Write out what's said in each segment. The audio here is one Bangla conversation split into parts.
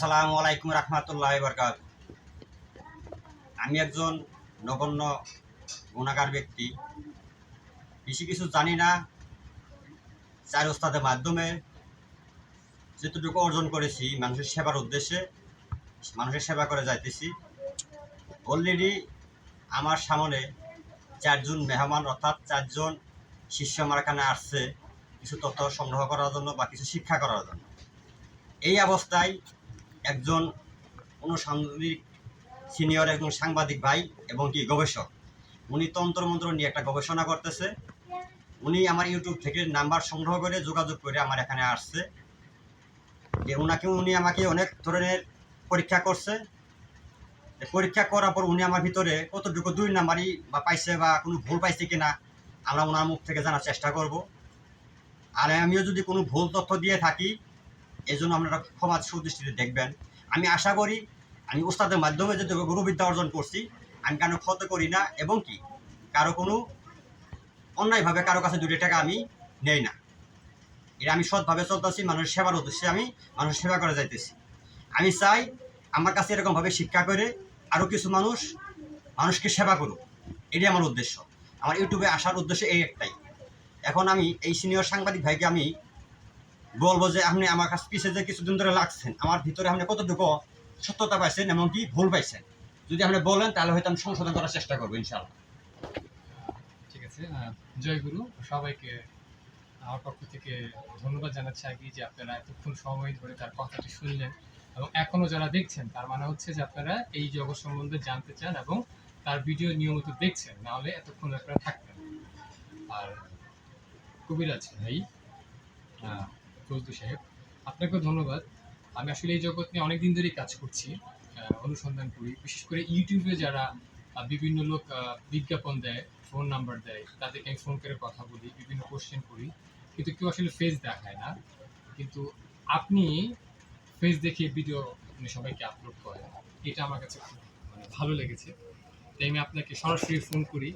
আসসালামু আলাইকুম রহমতুল্লাহ বরকাত আমি একজন নগণ্য গুণাগার ব্যক্তি। বেশি কিছু জানি না। চার ওস্তাদের মাধ্যমে যেটুকু অর্জন করেছি, মানুষের সেবার উদ্দেশ্যে মানুষের সেবা করে যাইতেছি। অলরেডি আমার সামনে চারজন মেহমান, অর্থাৎ চারজন শিষ্য আমার এখানে আসছে। কিছু তথ্য সংগ্রহ করার জন্য বা কিছু শিক্ষা করার জন্য। এই অবস্থায় একজন অনুসাংবাদিক সিনিয়র একজন সাংবাদিক ভাই এবং কি গবেষক। উনি তন্ত্রমন্ত্র নিয়ে একটা গবেষণা করতেছে। উনি আমার ইউটিউব থেকে নাম্বার সংগ্রহ করে যোগাযোগ করে আমার এখানে আসছে। যে ওনাকে উনি আমাকে অনেক ধরনের পরীক্ষা করছে। পরীক্ষা করার পর উনি আমার ভিতরে কতটুকু দুই নাম্বারই বা পাইছে বা কোনো ভুল পাইছে কিনা আমরা ওনার মুখ থেকে জানার চেষ্টা করব। আর আমিও যদি কোনো ভুল তথ্য দিয়ে থাকি এই জন্য আপনারা ক্ষমা সুদৃষ্টিতে দেখবেন। আমি আশা করি, আমি ওস্তাদের মাধ্যমে যে গুরুবিদ্যা অর্জন করছি, আমি কেন ক্ষত করি না এবং কি? কারও কোনো অন্যায়ভাবে কারও কাছে দুটি টাকা আমি নেই না। এটা আমি সৎভাবে চলতেছি, মানুষের সেবার উদ্দেশ্যে আমি মানুষের সেবা করে যাইতেছি। আমি চাই আমার কাছে এরকমভাবে শিক্ষা করে আরও কিছু মানুষ মানুষকে সেবা করুক। এটাই আমার উদ্দেশ্য। আমার ইউটিউবে আসার উদ্দেশ্য এই একটাই। এখন আমি এই সিনিয়র সাংবাদিক ভাইকে আমি বলব যে আপনি আমার কাছে পিছিয়ে যে কিছুদিন ধরে লাগছেন আমার ভিতরে আপনি কতটুকু সত্যতা পাইছেন এমনকি ভুল পাইছেন? যদি আপনি বলেন তাহলে হয়তো আমি সংশোধন করার চেষ্টা করব ইনশাআল্লাহ। ঠিক আছে জয় গুরু সবাইকে আমার পক্ষ থেকে ধন্যবাদ জানাচ্ছি আগে যে আপনারা এতক্ষণ সময় ধরে তার কথাটি শুনলেন এবং এখনও যারা দেখছেন তার মানে হচ্ছে যে আপনারা এই জগৎ সম্বন্ধে জানতে চান এবং তার ভিডিও নিয়মিত দেখছেন নাহলে এতক্ষণ আপনারা থাকতেন আর কবিরাজ ভাই আহ, ফজলু সাহেব, আপনাকেও ধন্যবাদ। আমি আসলে এই জগৎ নিয়ে অনেক দিন ধরেই কাজ করছি অনুসন্ধান করি। বিশেষ করে ইউটিউবে যারা বিভিন্ন লোক বিজ্ঞাপন দেয়, ফোন নাম্বার দেয়, তাদেরকে আমি ফোন করে কথা বলি, বিভিন্ন কোশ্চেন করি। কিন্তু কেউ আসলে ফেস দেখায় না। কিন্তু আপনি ফেস দেখিয়ে ভিডিও আপনি সবাইকে আপলোড করেন, এটা আমার কাছে খুব মানে ভালো লেগেছে। তাই আমি আপনাকে সরাসরি ফোন করি।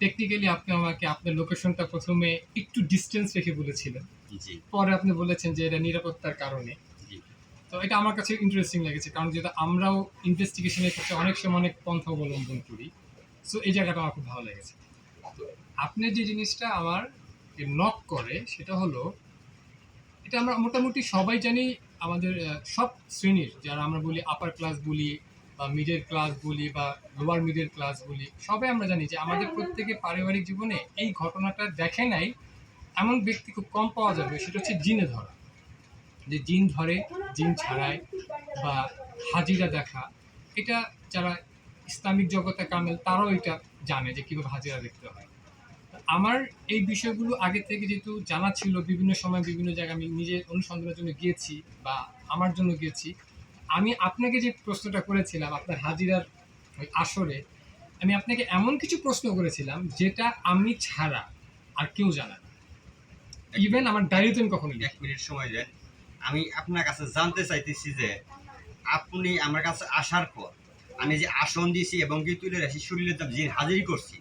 টেকনিক্যালি আপনি আমাকে, আপনার লোকেশনটা প্রথমে একটু ডিস্টেন্স রেখে বলেছিলেন। পরে আপনি বলেছেন যে এটা নিরাপত্তার কারণে। তো এটা আমার কাছে ইন্টারেস্টিং লেগেছে কারণ যেটা আমরাও ইনভেস্টিগেশনের ক্ষেত্রে অনেক সময় অনেক পন্থা অবলম্বন করি সো এই জায়গাটা আমার খুব ভালো লেগেছে। তো আপনি যে জিনিসটা আমার নক করে সেটা হলো এটা আমরা মোটামুটি সবাই জানি আমাদের সব শ্রেণির যারা আমরা বলি আপার ক্লাস বলি বা মিডল ক্লাস বলি বা লোয়ার মিডল ক্লাস বলি সবাই আমরা জানি যে আমাদের প্রত্যেকে পারিবারিক জীবনে এই ঘটনাটা দেখে নাই এমন ব্যক্তি খুব কম পাওয়া যাবে, সেটা হচ্ছে জিনে ধরা। যে জিন ধরে, জিন ছাড়ায় বা হাজিরা দেখা, এটা যারা ইসলামিক জগতে কামেল, তারাও এটা জানে যে কীভাবে হাজিরা দেখতে হয়। আমার এই বিষয়গুলো আগে থেকে যেহেতু জানা ছিল, বিভিন্ন সময় বিভিন্ন জায়গায় আমি নিজে অনুসন্ধানের জন্য গিয়েছি বা আমার জন্য গিয়েছি, আমি আপনাকে যে প্রশ্নটা করেছিলাম আপনার হাজিরার ওই আসরে, আমি আপনাকে এমন কিছু প্রশ্ন করেছিলাম যেটা আমি ছাড়া আর কেউ জানা ইভেন আমার ডায়েরিতে আমি কখনো এক মিনিট সময় দেন। আমি আপনার কাছে জানতে চাইতেছি যে, আপনি আমার কাছে আসার পর আমি যে আসন দিয়েছি এবং কি তুলে রেখেছি শরীরে যে হাজিরি করছি,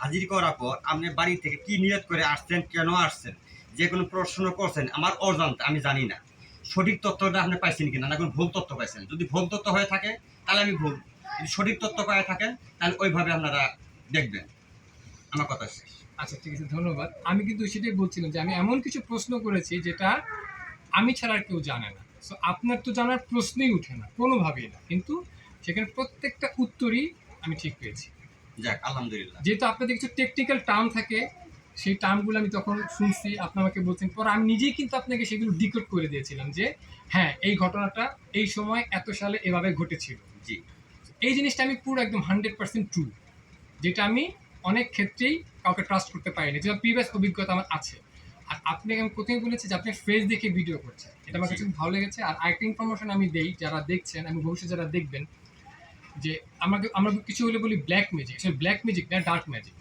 হাজির করার পর আপনি বাড়ি থেকে কি নিয়ত করে আসছেন, কেন আসছেন, যে কোনো প্রশ্ন করছেন, আমার অজান্তে, আমি জানি না। সঠিক তথ্যটা আপনি পাইছেন কিনা, না কোনো ভুল তথ্য পাইছেন? যদি ভুল তথ্য হয়ে থাকে, তাহলে আমি ভুল। যদি সঠিক তথ্য পায়ে থাকেন, তাহলে ওইভাবে আপনারা দেখবেন। আমার কথা শেষ। আচ্ছা ঠিক আছে ধন্যবাদ। আমি কিন্তু সেটাই বলছিলাম যে আমি এমন কিছু প্রশ্ন করেছি যেটা আমি ছাড়া আর কেউ জানে না। সো আপনার তো জানার প্রশ্নই উঠে না কোনোভাবেই না। কিন্তু সেখানে প্রত্যেকটা উত্তরই আমি ঠিক পেয়েছি। যাক আলহামদুলিল্লাহ। যেহেতু আপনাদের কিছু টেকনিক্যাল টার্ম থাকে সেই টার্মগুলো আমি তখন শুনছি আপনি আমাকে বলছেন। পর আমি নিজেই কিন্তু আপনাকে সেগুলো ডিকোড করে দিয়েছিলাম যে হ্যাঁ এই ঘটনাটা এই সময় এত সালে এভাবে ঘটেছিল। জি। এই জিনিসটা আমি পুরো একদম হান্ড্রেড পার্সেন্ট ট্রু যেটা আমি অনেক ক্ষেত্রেই কাউকে ট্রাস্ট করতে পারিনি। যেটা প্রিভিয়াস অভিজ্ঞতা আমার আছে। আর আপনি আমি কোথায় বলেছি যে আপনি ফেস দেখে ভিডিও করছেন। এটা আমার কাছে ভালো লেগেছে। আর আরেকটা ইনফরমেশন আমি দেই যারা দেখছেন আমি ভবিষ্যতে যারা দেখবেন যে আমাকে আমরা কিছু হলে বলি ব্ল্যাক ম্যাজিক সে ব্ল্যাক ম্যাজিক না ডার্ক ম্যাজিক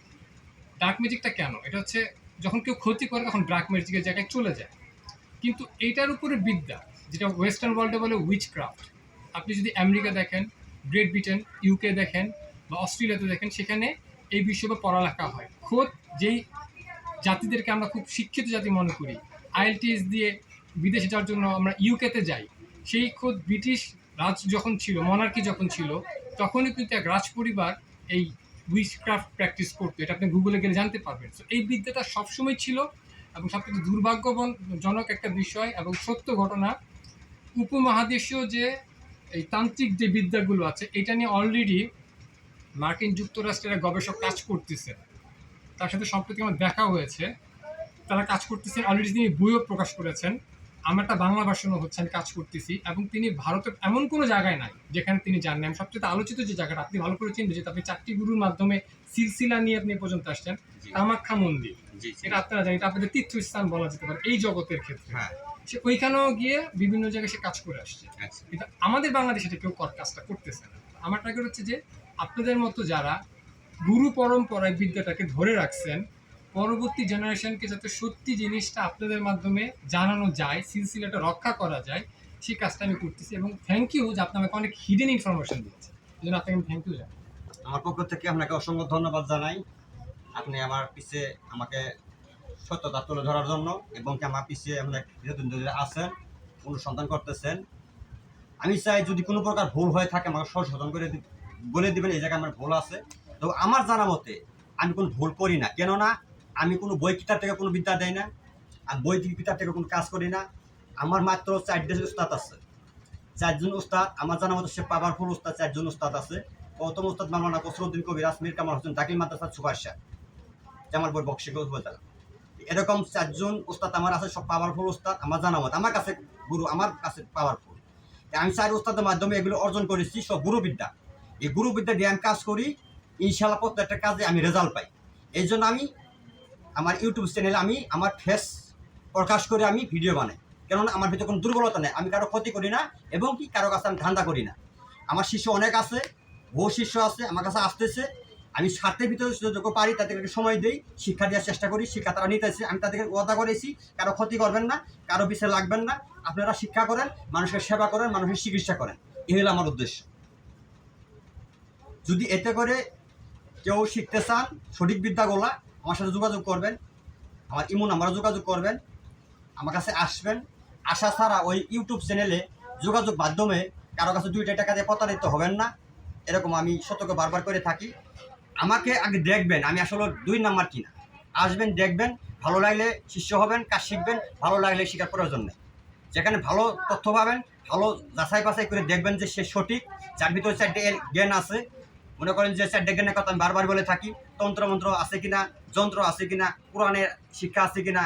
ডার্ক ম্যাজিকটা কেন? এটা হচ্ছে যখন কেউ ক্ষতি করে তখন ডার্ক ম্যাজিকের জায়গায় চলে যায়। কিন্তু এইটার উপরে বিদ্যা যেটা ওয়েস্টার্ন ওয়ার্ল্ডে বলে উইচ ক্রাফট আপনি যদি আমেরিকা দেখেন গ্রেট ব্রিটেন ইউকে দেখেন বা অস্ট্রেলিয়াতে দেখেন সেখানে এই বিষয়ে পড়ালেখা হয়। খোদ যেই জাতিদেরকে আমরা খুব শিক্ষিত জাতি মনে করি আইএলটিএস দিয়ে বিদেশে যাওয়ার জন্য আমরা ইউকেতে যাই, সেই খোদ ব্রিটিশ রাজ যখন ছিল মনার্কি যখন ছিল, তখনই কিন্তু এক রাজ পরিবার এই উইচক্রাফট প্র্যাকটিস করতো। এটা আপনি গুগলে গেলে জানতে পারবেন। তো এই বিদ্যাটা সবসময় ছিল এবং সবথেকে দুর্ভাগ্যজনক একটা বিষয় এবং সত্য ঘটনা, উপমহাদেশীয় যে এই তান্ত্রিক যে বিদ্যাগুলো আছে, এটা নিয়ে অলরেডি মার্কিন যুক্তরাষ্ট্রের গবেষক কাজ করতেছে। তার সাথে সম্প্রতি আমার দেখা হয়েছে। তারা কাজ করতেছেন অলরেডি তিনি বইও প্রকাশ করেছেন। আমার একটা বাংলা ভাষণও হচ্ছে আমি কাজ করতেছি। এবং তিনি ভারতের এমন কোনো জায়গায় নাই যেখানে তিনি জানেন আমি সবচেয়ে আলোচিত যে জায়গাটা আপনি ভালো করে চিনবেন যে আপনি চারটি গুরুর মাধ্যমে সিলসিলা নিয়ে আপনি পর্যন্ত আসছেন। কামাখ্যা মন্দির। এটা আপনারা জানেন এটা আপনাদের তীর্থস্থান বলা যেতে পারে এই জগতের ক্ষেত্রে। হ্যাঁ। সে ওইখানেও গিয়ে বিভিন্ন জায়গায় সে কাজ করে আসছে। আচ্ছা। কিন্তু আমাদের বাংলাদেশে এটা কেউ কাজটা করতেছে না। আমার টার্গেট হচ্ছে যে আপনাদের মতো যারা গুরু পরম্পরায় বিদ্যাটাকে ধরে রাখছেন, পরবর্তী জেনারেশনকে যাতে সত্যি জিনিসটা আপনাদের মাধ্যমে জানানো যায়, সিলসিলাটা রক্ষা করা যায়, সেই কাজটা আমি করতেছি এবং থ্যাংক ইউ যে আপনি আমাকে অনেক হিডেন ইনফরমেশন দিয়েছেন। এই জন্য আপনাকে আমি থ্যাংক ইউ জানাই। আমার পক্ষ থেকে আপনাকে অসংখ্য ধন্যবাদ জানাই। আপনি আমার পিছে আমাকে সত্যতা তুলে ধরার জন্য এবং আমার পিছে আপনার ধরে আছেন, অনুসন্ধান করতেছেন। আমি চাই যদি কোনো প্রকার ভুল হয়ে থাকে, আমাকে সংশোধন করে দি- বলে দিবেন, এই জায়গায় আমার ভুল আছে। তো আমার জানা মতে, আমি কোনো ভুল করি না। কেননা, আমি কোনো বই কিতাব থেকে কোনো বিদ্যা দেয় না, আমি বই কিতাব থেকে কোনো কাজ করি না। আমার মাত্র চারটে উস্তাদ আছে। চারজন উস্তাদ, আমার জানা মতো সে পাওয়ারফুল উস্তাদ, চারজন উস্তাদ আছে। প্রথম উস্তাদ মাওলানা কসরুদ্দিন কবিরাজ মীর কামাল হোসেন দাখিল মাদ্রাসা সুভাষ শাহ জামালপুর বক্সিকে উপজেলা এরকম চারজন উস্তাদ আমার আছে, সব পাওয়ারফুল উস্তাদ, আমার জানা মতো। আমার কাছে গুরু, আমার কাছে পাওয়ারফুল। আমি চার উস্তাদের মাধ্যমে এগুলো অর্জন করেছি, সব গুরুবিদ্যা। এই গুরুবিদ্যা দিয়ে কাজ করি, ইনশাল্লাহ প্রত্যেকটা কাজে আমি রেজাল্ট পাই। এই জন্য আমি আমার ইউটিউব চ্যানেলে আমি আমার ফেস প্রকাশ করে আমি ভিডিও বানাই। কেননা আমার ভিতরে কোনো দুর্বলতা নেই, আমি কারও ক্ষতি করি না এবং কি কারও কাছে আমি ধান্দা করি না। আমার শিষ্য অনেক আছে, বহু শিষ্য আছে, আমার কাছে আসতেছে। আমি স্বার্থের ভিতরে যতটুকু পারি, তাদেরকে সময় দিই, শিক্ষা দেওয়ার চেষ্টা করি, শিক্ষা তারা নিতেছে, আমি তাদেরকে ওয়াদা করেছি, কারও ক্ষতি করবেন না, কারও পিছিয়ে লাগবেন না। আপনারা শিক্ষা করেন, মানুষের সেবা করেন, মানুষের চিকিৎসা করেন। এই হলো আমার উদ্দেশ্য। যদি এতে করে কেউ শিখতে চান, সঠিক বিদ্যাগুলা, আমার সাথে যোগাযোগ করবেন, আমার ইমন নাম্বারে যোগাযোগ করবেন, আমার কাছে আসবেন। আসা ছাড়া ওই ইউটিউব চ্যানেলে যোগাযোগ মাধ্যমে কারও কাছে দুইটা টাকা দিয়ে প্রতারিত হবেন না। এরকম আমি সতর্ক বারবার করে থাকি। আমাকে আগে দেখবেন, আমি আসলে দুই নাম্বার কিনা। আসবেন, দেখবেন, ভালো লাগলে শিষ্য হবেন, কাজ শিখবেন, ভালো লাগলে শেখার প্রয়োজন নেই। যেখানে ভালো তথ্য পাবেন, ভালো যাচাই বাছাই করে দেখবেন যে সে সঠিক, যার ভিতরে চারটে জ্ঞান আছে মনে করেন যে চারটে জ্ঞানের কথা, আমি বারবার বলে থাকি, তন্ত্রমন্ত্র আছে কিনা, যন্ত্র আছে কিনা, কোরআনের শিক্ষা আছে কিনা,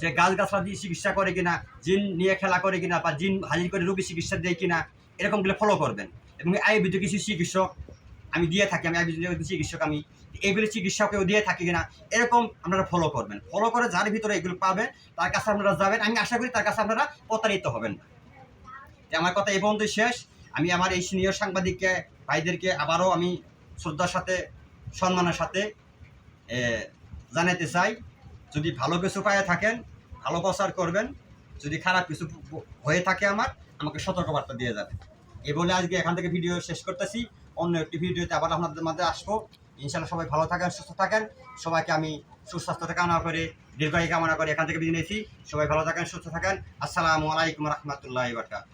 যে গাছ গাছলা দিয়ে চিকিৎসা করে কিনা, জিন নিয়ে খেলা করে কিনা, বা জিন হাজির করে রোগী চিকিৎসা দেয় কিনা এরকমগুলো ফলো করবেন। এবং আয়ুর্বেদিক কিছু চিকিৎসক আমি দিয়ে থাকি, আমি আয়ুর্বেদিক চিকিৎসক আমি এইগুলো চিকিৎসকেও দিয়ে থাকি কিনা, এরকম আপনারা ফলো করবেন। ফলো করে যার ভিতরে এগুলো পাবেন, তার কাছে আপনারা যাবেন, আমি আশা করি তার কাছে আপনারা প্রতারিত হবেন না। আমার কথা এই পর্যন্ত শেষ। আমি আমার এই সিনিয়র সাংবাদিককে, ভাইদেরকে আবারও আমি শ্রদ্ধার সাথে, সম্মানের সাথে জানাতে চাই, যদি ভালো কিছু পায়ে থাকেন, ভালো প্রচার করবেন, যদি খারাপ কিছু হয়ে থাকে আমার, আমাকে সতর্কবার্তা দিয়ে যাবেন। এ বলে আজকে এখান থেকে ভিডিও শেষ করতেছি। অন্য একটি ভিডিওতে আবার আপনাদের মাঝে আসব। ইনশাল্লাহ সবাই ভালো থাকেন, সুস্থ থাকেন। সবাইকে আমি সুস্বাস্থ্য কামনা করে, দীর্ঘায়ু কামনা করে এখান থেকে নিয়েছি। সবাই ভালো থাকেন, সুস্থ থাকেন। আসসালামু আলাইকুম রহমতুল্লাহ বারকাত